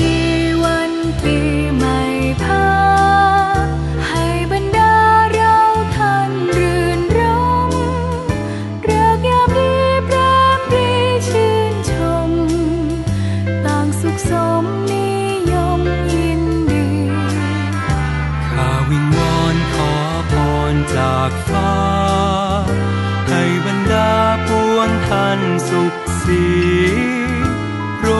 ดีวันปีใหม่พาให้บรรดาเราท่านรื่นรมรักยามดีปรามปรีชื่นชม ต่างสุขสมนิยมยินดี ข้าวิงวอนขอพรจากฟ้า ให้บรรดาปวงท่านสุขสี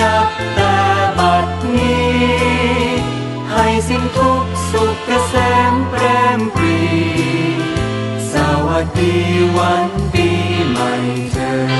นับแต่บัดนี้ ให้สิ้นทุกสุขเกษมเปรมปรี สวัสดีวันปีใหม่เธอ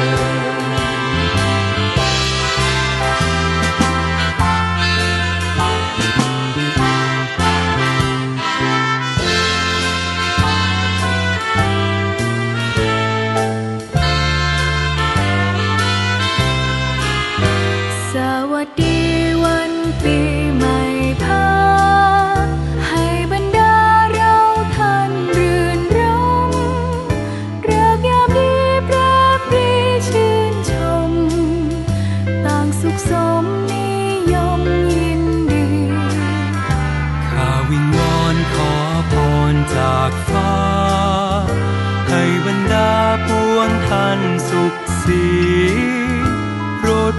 ปีใหม่พาให้บรรดาเราท่านรื่นรมเริกยามดีแปรปรีชื่นชม ต่างสุขสมนิยมยินดี ข้าวิงวอนขอพรจากฟ้า ให้บรรดาปวงท่านสุขสี